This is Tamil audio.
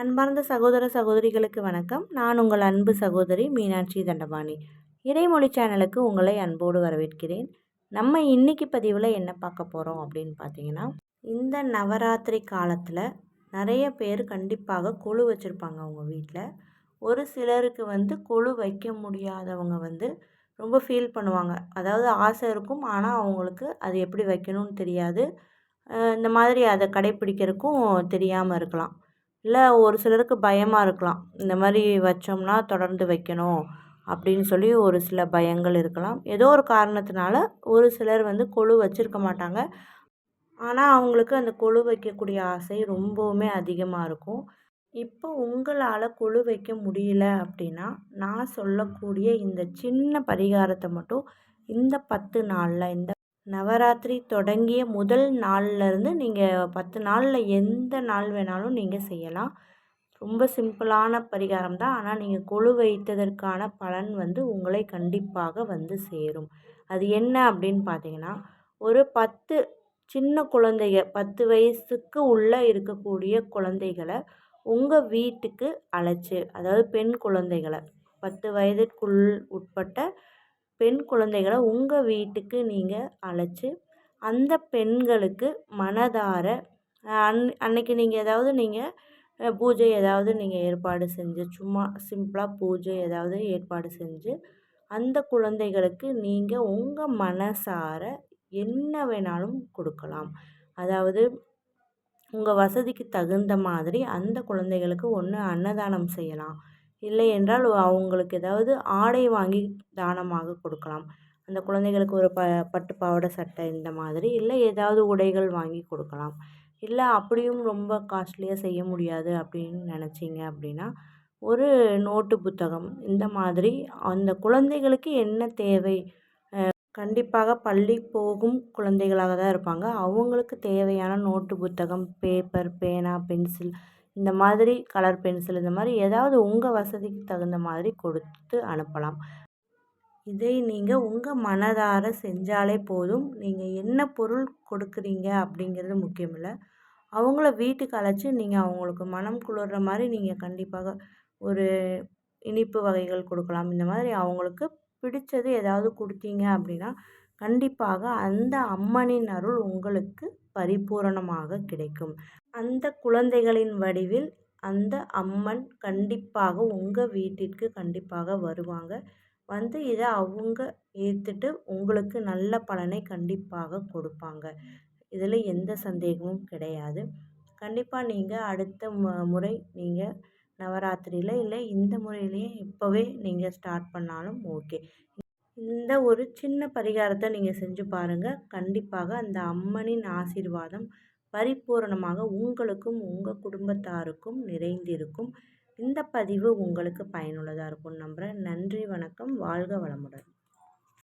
அன்பார்ந்த சகோதர சகோதரிகளுக்கு வணக்கம். நான் உங்கள் அன்பு சகோதரி மீனாட்சி தண்டபாணி. இறைமொழி சேனலுக்கு உங்களை அன்போடு வரவேற்கிறேன். நம்ம இன்னைக்கு பதிவில் என்ன பார்க்க போகிறோம் அப்படின்னு பார்த்தீங்கன்னா இந்த நவராத்திரி காலத்தில் நிறைய பேர் கண்டிப்பாக கொழு வச்சுருப்பாங்க அவங்க வீட்டில் ஒரு சிலருக்கு வந்து கொழு வைக்க முடியாதவங்க வந்து ரொம்ப ஃபீல் பண்ணுவாங்க. அதாவது ஆசை இருக்கும் ஆனால் அவங்களுக்கு அது எப்படி வைக்கணும்னு தெரியாது. இந்த மாதிரி அதை கடைப்பிடிக்கிறதுக்கும் தெரியாமல் இருக்கலாம். இல்லை ஒரு சிலருக்கு பயமாக இருக்கலாம். இந்த மாதிரி வச்சோம்னா தொடர்ந்து வைக்கணும் அப்படின்னு சொல்லி ஒரு சில பயங்கள் இருக்கலாம். ஏதோ ஒரு காரணத்தினால ஒரு சிலர் வந்து கொழு வச்சுருக்க மாட்டாங்க. ஆனால் அவங்களுக்கு அந்த கொழு வைக்கக்கூடிய ஆசை ரொம்பவுமே அதிகமாக இருக்கும். இப்போ உங்களால் கொழு வைக்க முடியல அப்படின்னா நான் சொல்லக்கூடிய இந்த சின்ன பரிகாரத்தை மட்டும் இந்த பத்து நாளில் இந்த நவராத்திரி தொடங்கிய முதல் நாள்லேருந்து நீங்கள் பத்து நாளில் எந்த நாள் வேணாலும் நீங்கள் செய்யலாம். ரொம்ப சிம்பிளான பரிகாரம் தான். ஆனால் நீங்கள் கொழு வைத்ததற்கான பலன் வந்து உங்களை கண்டிப்பாக வந்து சேரும். அது என்ன அப்படின்னு பார்த்தீங்கன்னா ஒரு பத்து சின்ன குழந்தைங்க பத்து வயசுக்கு உள்ளே இருக்கக்கூடிய குழந்தைகளை உங்கள் வீட்டுக்கு அழைச்சி அதாவது பெண் குழந்தைகளை பத்து வயதிற்குள் உட்பட்ட பெண் குழந்தைகளை உங்கள் வீட்டுக்கு நீங்கள் அழைச்சி அந்த பெண்களுக்கு மனதார அன் அன்னைக்கு நீங்கள் ஏதாவது நீங்கள் பூஜை ஏதாவது நீங்கள் ஏற்பாடு செஞ்சு சும்மா சிம்பிளாக பூஜை ஏதாவது ஏற்பாடு செஞ்சு அந்த குழந்தைகளுக்கு நீங்கள் உங்கள் மனசார என்ன வேணாலும் கொடுக்கலாம். அதாவது உங்கள் வசதிக்கு தகுந்த மாதிரி அந்த குழந்தைகளுக்கு ஒன்று அன்னதானம் செய்யலாம். இல்லை என்றால் அவங்களுக்கு ஏதாவது ஆடை வாங்கி தானமாக கொடுக்கலாம். அந்த குழந்தைகளுக்கு ஒரு ப பட்டு பாவாடை சட்டை இந்த மாதிரி இல்லை ஏதாவது உடைகள் வாங்கி கொடுக்கலாம். இல்லை அப்படியும் ரொம்ப காஸ்ட்லியாக செய்ய முடியாது அப்படின்னு நினச்சிங்க அப்படின்னா ஒரு நோட்டு புத்தகம் இந்த மாதிரி அந்த குழந்தைகளுக்கு என்ன தேவை? கண்டிப்பாக பள்ளி போகும் குழந்தைகளாக தான் இருப்பாங்க. அவங்களுக்கு தேவையான நோட்டு புத்தகம் பேப்பர் பேனா பென்சில் இந்த மாதிரி கலர் பென்சில் இந்த மாதிரி ஏதாவது உங்கள் வசதிக்கு தகுந்த மாதிரி கொடுத்து அனுப்பலாம். இதை நீங்கள் உங்கள் மனதார செஞ்சாலே போதும். நீங்கள் என்ன பொருள் கொடுக்குறீங்க அப்படிங்கிறது முக்கியம் இல்லை. அவங்கள வீட்டுக்கு அழைச்சி நீங்கள் அவங்களுக்கு மனம் குளிர்ற மாதிரி நீங்கள் கண்டிப்பாக ஒரு இனிப்பு வகைகள் கொடுக்கலாம். இந்த மாதிரி அவங்களுக்கு பிடிச்சது ஏதாவது கொடுத்தீங்க அப்படின்னா கண்டிப்பாக அந்த அம்மனின் அருள் உங்களுக்கு பரிபூரணமாக கிடைக்கும். அந்த குழந்தைகளின் வடிவில் அந்த அம்மன் கண்டிப்பாக உங்கள் வீட்டிற்கு கண்டிப்பாக வருவாங்க. வந்து இதை அவங்க ஏற்றுட்டு உங்களுக்கு நல்ல பலனை கண்டிப்பாக கொடுப்பாங்க. இதில் எந்த சந்தேகமும் கிடையாது. கண்டிப்பாக நீங்கள் அடுத்த முறை நீங்கள் நவராத்திரியில் இல்லை இந்த முறையிலேயே இப்போவே நீங்கள் ஸ்டார்ட் பண்ணாலும் ஓகே இந்த ஒரு சின்ன பரிகாரத்தை நீங்கள் செஞ்சு பாருங்கள் கண்டிப்பாக அந்த அம்மனின் ஆசீர்வாதம் பரிபூரணமாக உங்களுக்கும் உங்கள் குடும்பத்தாருக்கும் நிறைந்திருக்கும். இந்த பதிவு உங்களுக்கு பயனுள்ளதாக இருக்கும் நம்புகிறேன் நன்றி வணக்கம். வாழ்க வளமுடன்.